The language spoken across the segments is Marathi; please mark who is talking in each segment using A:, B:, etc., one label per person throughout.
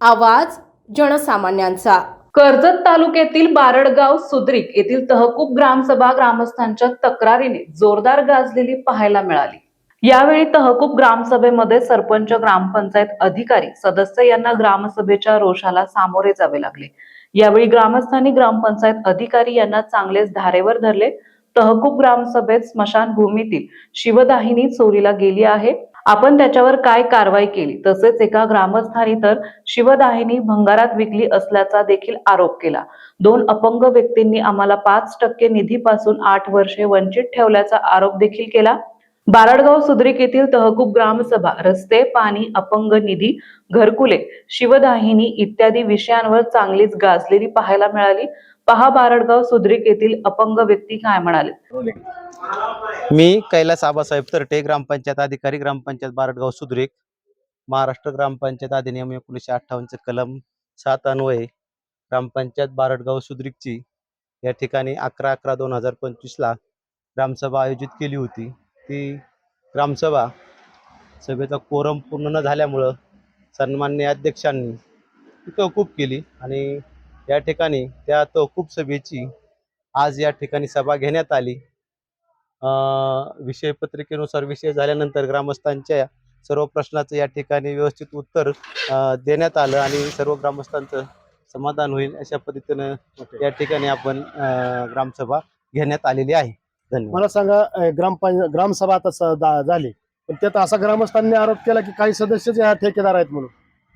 A: आवाज जनसामान्यांचा.
B: कर्जत तालुक्यातील बारडगाव सुद्रिक येथील तहकूब ग्रामसभा ग्रामस्थांच्या तक्रारीने जोरदार गाजलेली पाहायला मिळाली. यावेळी तहकूब ग्रामसभेमध्ये सरपंच ग्रामपंचायत अधिकारी सदस्य यांना ग्रामसभेच्या रोषाला सामोरे जावे लागले. यावेळी ग्रामस्थांनी ग्रामपंचायत अधिकारी यांना चांगलेच धारेवर धरले. तहकूब ग्रामसभेत स्मशानभूमीतील शिवदाहिनी चोरीला गेली आहे. आपण त्याच्यावर काय कारवाई केली? तसेच एका ग्रामस्थानी तर शिवदाहिनी भंगारात विकली असल्याचा देखील आरोप केला. दोन अपंग व्यक्तींनी आम्हाला पाच टक्के निधीपासून आठ वर्षे वंचित ठेवल्याचा आरोप देखील केला. बारडगाव सुद्रिक येथील तहकूब ग्रामसभा रस्ते पाणी अपंग निधी घरकुले शिवदाहिनी इत्यादी विषयांवर चांगलीच गाजलेली पाहायला मिळाली. पहा बारडगाव सुद्रिक येथील अपंग व्यक्ती काय म्हणाले?
C: मी कैलास आबासाहेब तरटे ग्रामपंचायत अधिकारी ग्रामपंचायत बारडगाव सुद्रिक महाराष्ट्र ग्रामपंचायत अधिनियम एकोणीसशे अठ्ठावन्नचे कलम सात अन्वये ग्रामपंचायत बारडगाव सुद्रिकची या ठिकाणी अकरा अकरा दोन हजार पंचवीसला ग्रामसभा आयोजित केली होती. ती ग्रामसभा सभेचा कोरम पूर्ण न झाल्यामुळं सन्मान्य अध्यक्षांनी ती तहकूब केली आणि या ठिकाणी त्या तहकूब सभेची आज या ठिकाणी सभा घेण्यात आली. विषय पत्रिकेनुसार विषय झाल्यानंतर ग्रामस्थांच्या सर्व प्रश्नाचं या ठिकाणी व्यवस्थित उत्तर देण्यात आलं आणि सर्व ग्रामस्थांचं समाधान होईल अशा पद्धतीनं या ठिकाणी आपण ग्रामसभा घेण्यात आलेली आहे. धन्यवाद.
D: मला सांगा अ, ग्रामपंचायत ग्रामसभा आता झाली. पण त्यात असा ग्रामस्थांनी आरोप केला की काही सदस्यच या ठेकेदार आहेत म्हणून.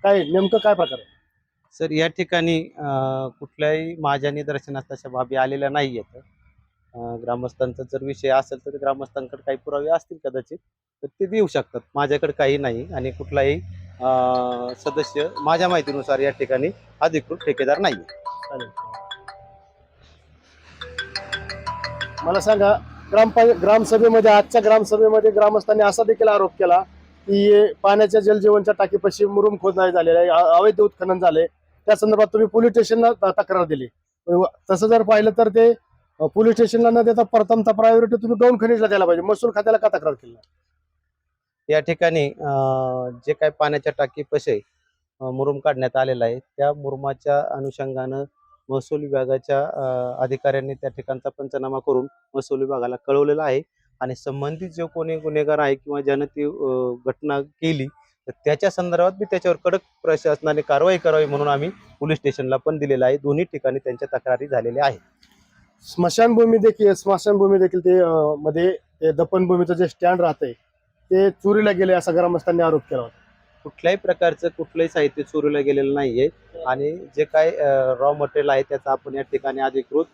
D: काय नेमकं काय प्रकार आहे?
C: सर या ठिकाणी कुठल्याही माझ्या निदर्शनास तशा बाबी आलेल्या नाही आहेत ग्रामस्थांचा जर विषय असेल तर ग्रामस्थांकडे काही पुरावे असतील कदाचित तर ते देऊ शकतात. माझ्याकडे काही नाही आणि कुठलाही सदस्य माझ्या माहितीनुसार या ठिकाणी अधिकृत ठेकेदार नाही
D: चालेल. मला सांगा ग्रामपंचायत ग्रामसभेमध्ये आजच्या ग्रामसभेमध्ये ग्रामस्थांनी असा देखील आरोप केला की हे पाण्याच्या जलजीवनच्या टाकीपाशी मुरुम खोदणारे झालेले आहे अवैध उत्खनन झाले त्या संदर्भात तुम्ही पोलीस स्टेशनला तक्रार दिली. तसं जर पाहिलं तर ते पोलीस स्टेशनला न देता प्रथमता प्रायोरिटी तुम्ही गौण खनिजला द्यायला पाहिजे. महसूल खात्याला का तक्रार केली
C: या ठिकाणी अं, जे काही पाण्याच्या टाकी पशे मुरुम काढण्यात आलेला आहे त्या मुरुमाच्या अनुषंगानं महसूल विभागाच्या अधिकाऱ्यांनी त्या ठिकाणचा पंचनामा करून महसूल विभागाला कळवलेला आहे. आणि संबंधित जो कोणी गुन्हेगार आहे किंवा ज्यानं ती घटना केली तर त्याच्या संदर्भात बी त्याच्यावर कडक प्रशासनाने कारवाई करावी म्हणून आम्ही पोलीस स्टेशनला पण दिलेलं आहे. दोन्ही ठिकाणी त्यांच्या तक्रारी झालेल्या आहेत.
D: स्मशानभूमी देखील स्मशानभूमी देखील ते अं, मध्ये ते दफनभूमीचं जे स्टँड राहतंय ते चोरीला गेले असा ग्रामस्थांनी आरोप केला होता.
C: कुठल्याही प्रकारचं कुठलंही साहित्य चोरीला गेलेलं नाहीये. आणि जे काय रॉ मटेरियल आहे त्याचा आपण या ठिकाणी अधिकृत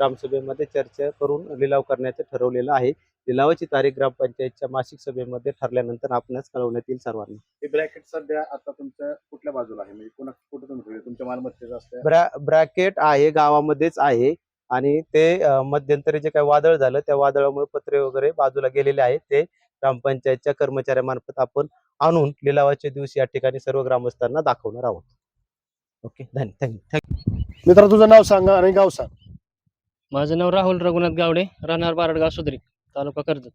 C: ग्रामसभेमध्ये चर्चा करून लिलाव करण्याचं ठरवलेलं आहे. लिलावाची तारीख ग्रामपंचायतच्या मासिक सभेमध्ये ठरल्यानंतर आपणास कळवण्यात येईल सर्वांना.
E: हे ब्रॅकेट सध्या आता तुमच्या कुठल्या बाजूला आहे? म्हणजे कुणा कुठे तुम्ही ठेवले? तुमच्या मालमत्तेचं असतं
C: ब्रॅ ब्रॅकेट आहे गावामध्येच आहे. आणि ते अं, मध्यंतरी जे काही वादळ झालं त्या वादळामुळे पत्रे वगैरे बाजूला गेलेले आहेत. ते ग्रामपंचायतच्या कर्मचाऱ्यामार्फत आपण आणून लिलावाच्या दिवशी या ठिकाणी सर्व ग्रामस्थांना दाखवणार आहोत. ओके धन्य थँक्यू
D: मित्र तुझं नाव सांगा आणि गाव सांग.
F: माझं नाव राहुल रघुनाथ गावडे राहणार बारडगाव सुद्रिक तालुका कर्जत.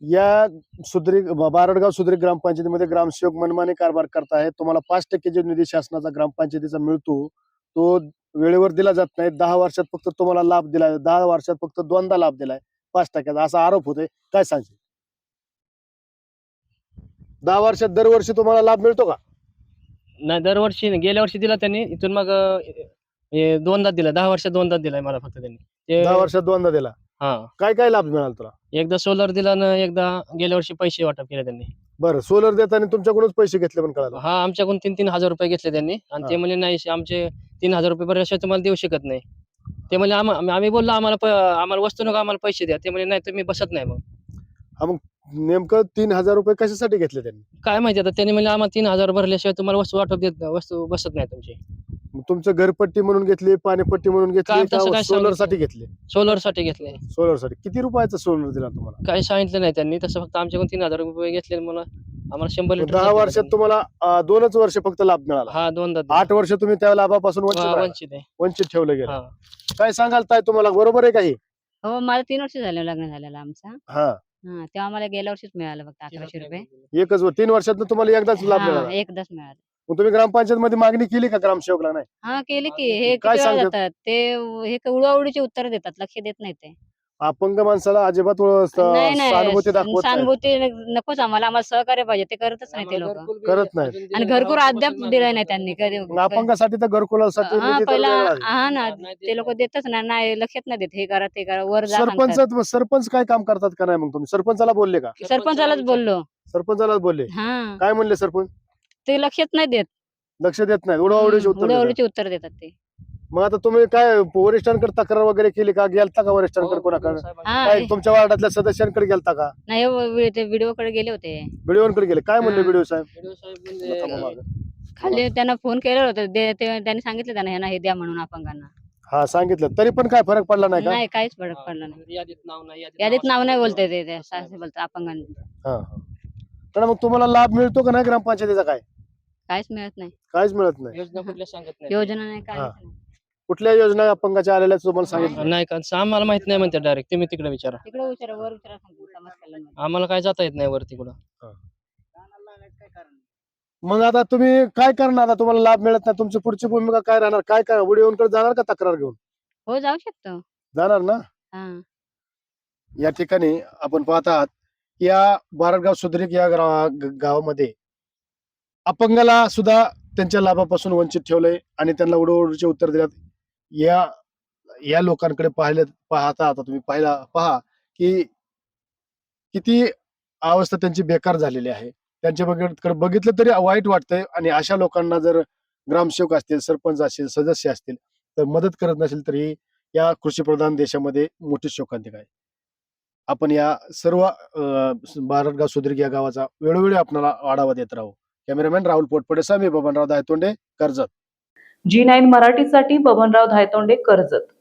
D: या सुद्रिक बारडगाव सुद्रिक ग्रामपंचायतीमध्ये ग्रामसेवक मनमाने कारभार करतायत तुम्हाला पाच टक्के जो निधी शासनाचा ग्रामपंचायतीचा मिळतो तो वेळेवर दिला जात नाही. दहा वर्षात फक्त तुम्हाला लाभ दिलाय. दहा वर्षात फक्त दोनदा लाभ दिलाय. पाच टक्क्याचा असा आरोप होतोय. काय सांगशील? दहा वर्षात दरवर्षी तुम्हाला लाभ मिळतो का?
F: नाही दरवर्षी नाही, गेल्या वर्षी दिला त्यांनी. इथून मग अं, हे दोनदा दिला. दहा वर्षात दोनदा दिलाय मला फक्त त्यांनी. ते
D: दहा वर्षात दोनदा दिला.
F: हा.
D: काय काय लाभ मिळाला तुला?
F: एकदा सोलर दिला ना एकदा गेल्या वर्षी पैसे वाटप केले त्यांनी.
D: बरं सोलर देताना तुमच्याकडूनच पैसे घेतले पण कळालं.
F: हा आमच्याकडून तीन तीन हजार रुपये घेतले त्यांनी. आणि. ते म्हणजे नाही आमचे तीन हजार रुपये बऱ्याचशा तुम्हाला देऊ शकत नाही. ते म्हणजे आम्हा- बोललो आम्हाला प- आम्हाला वस्तू नका आम्हाला पैसे द्या. ते म्हणजे नाही तुम्ही बसत नाही मग.
D: नेमकं तीन हजार रुपये कशासाठी घेतले त्यांनी?
F: काय माहिती आता त्यांनी म्हणजे आम्हाला तीन हजार भरल्याशिवाय तुम्हाला वस्तू वाटप देत वस्तू बसत नाही तुमची.
D: तुमचं घरपट्टी म्हणून घेतली पाणीपट्टी म्हणून घेतली
F: काय तसं
D: का
F: काय
D: सोलर? साठी घेतले.
F: सोलरसाठी घेतले.
D: सोलरसाठी किती रुपयाचं सोलर दिला तुम्हाला?
F: काही सांगितलं नाही त्यांनी. तसं फक्त आमच्याकडून तीन हजार रुपये घेतले मला आम्हाला शंभर लिटर
D: दहा वर्षात
F: त्यांनी.
D: तुम्हाला अं, दोनच वर्ष फक्त लाभ मिळाला.
F: हा दोनदा दिलं.
D: आठ वर्ष तुम्ही त्या लाभापासून वंचित
F: हा,
D: राहिला.
F: वंचित आहे.
D: वंचित ठेवलं गेलं.
F: हा.
D: काय सांगाल ताई तुम्हाला? बरोबर आहे काही
G: हो? माझं तीन वर्ष झालं लग्न झालेलं आमचं.
D: हा.
G: हा तेव्हा मला गेल्या वर्षीच मिळालं फक्त अकराशे रुपये.
D: एकच वर- तीन वर्षात तुम्हाला एकदाच लाभ
G: हा,
D: मिळाला.
G: एकदाच मिळालं.
D: मग तुम्ही ग्रामपंचायत मध्ये मागणी केली का ग्रामसेवकला नाही?
G: हा केली की. हे
D: काय
G: किती वेळा
D: सांगतात?
G: जातात ते हे उडवाउडीची उत्तर देतात. लक्ष देत नाही ते.
D: अपंग माणसाला अजिबात
G: नाही
D: सहानुभूती
G: नाही
D: दाखवत नाही.
G: सहानुभूती नकोच आम्हाला. आम्हाला सहकार्य पाहिजे. ते करतच नाही ते लोक.
D: करत नाहीत.
G: आणि घरकुल अद्याप दिलं नाही त्यांनी कधी.
D: मग अपंगासाठी तर घरकुलासाठी
G: हा
D: निधी तर
G: पहिला. हा ना.
F: नाही
G: ते लोक देतच नाही नाही लक्षात नाही देत. हे करा ते करा. वर जा
D: सरपंच. सरपंच काय काम करतात का नाही मग तुम्ही? सरपंचाला बोलले का?
G: सरपंचालाच बोललो.
D: सरपंचालाच बोलले.
G: हा.
D: काय म्हणले सरपंच?
G: ते लक्षात नाही देत.
D: लक्ष देत नाही उडवाउडीचे उत्तर देतात.
G: उत्तर देतात ते.
D: मग आता तुम्ही काय वरिष्ठांकडे तक्रार वगैरे केली का? गेलता का वरिष्ठांकडे कोणाकडे?
G: हा.
D: काय तुमच्या वार्डातल्या सदस्यांकडे गेलता का?
G: नाही व- ते व्हिडिओ कडे गेले होते.
D: बीडीओकडे गेले. काय म्हणले
G: हा.
D: बीडीओ साहेब?
F: म्हणजे
D: मागं.
G: खाली त्यांना फोन केलेला होता. दे- ते- त्यांनी सांगितलं त्यांना ह्यांना हे द्या म्हणून अपंगांना.
D: हा सांगितलं. तरी पण काय फरक पडला नाही का?
G: नाही काहीच फरक पडला नाही.
F: यादीत नाव नाही
G: यादीत नाव नाही बोलते ते बोलतात अपंगांना.
D: हा हा. तर मग तुम्हाला लाभ मिळतो का नाही ग्रामपंचायतीचा काय?
G: काहीच मिळत नाही.
D: काहीच मिळत नाही.
F: योजना कुठल्या सांगत नाही.
G: योजना नाही
D: हा.
G: नाही.
D: कुठल्या योजना अपंगाच्या आलेल्या तुम्हाला सांगितलं?
F: नाही का? आम्हाला माहीत नाही म्हणते डायरेक्ट तुम्ही तिकडे विचारा.
G: तिकडे विचारा वर विचारा सांगतो.
F: आम्हाला काय जाता येत नाही वरती कुठं?
D: मग आता तुम्ही काय करणार? आता तुम्हाला लाभ मिळत नाही. तुमची पुढची भूमिका काय राहणार? काय काय? व्हिडिओकडे जाणार का तक्रार घेऊन?
G: हो जाऊ शकतो.
D: जाणार ना?
G: हा.
D: या ठिकाणी आपण पाहत आहात या बारडगाव सुद्रिक या ग- गावामध्ये अपंगाला सुद्धा त्यांच्या लाभापासून वंचित ठेवलंय आणि त्यांना उडवडीचे उत्तर दिल्यात. या या लोकांकडे पाहिले पाहता आता तुम्ही पाहिला पहा की किती अवस्था त्यांची बेकार झालेली आहे. त्यांच्या बघितलं तरी वाईट वाटतंय आणि अशा लोकांना जर ग्रामसेवक असतील सरपंच असतील सदस्य असतील तर मदत करत नसेल तरी या कृषीप्रधान देशामध्ये मोठी शोकांतिक आहे. आपण या सर्व भारतगाव सुदीर्घ या गावाचा वेळोवेळी आपल्याला आढावा देत राहू. कॅमेरामॅन राहुल पोटपडे मी बबनराव दायतोंडे कर्जत.
B: जी नाईन मराठीसाठी बबनराव धायतोंडे कर्जत.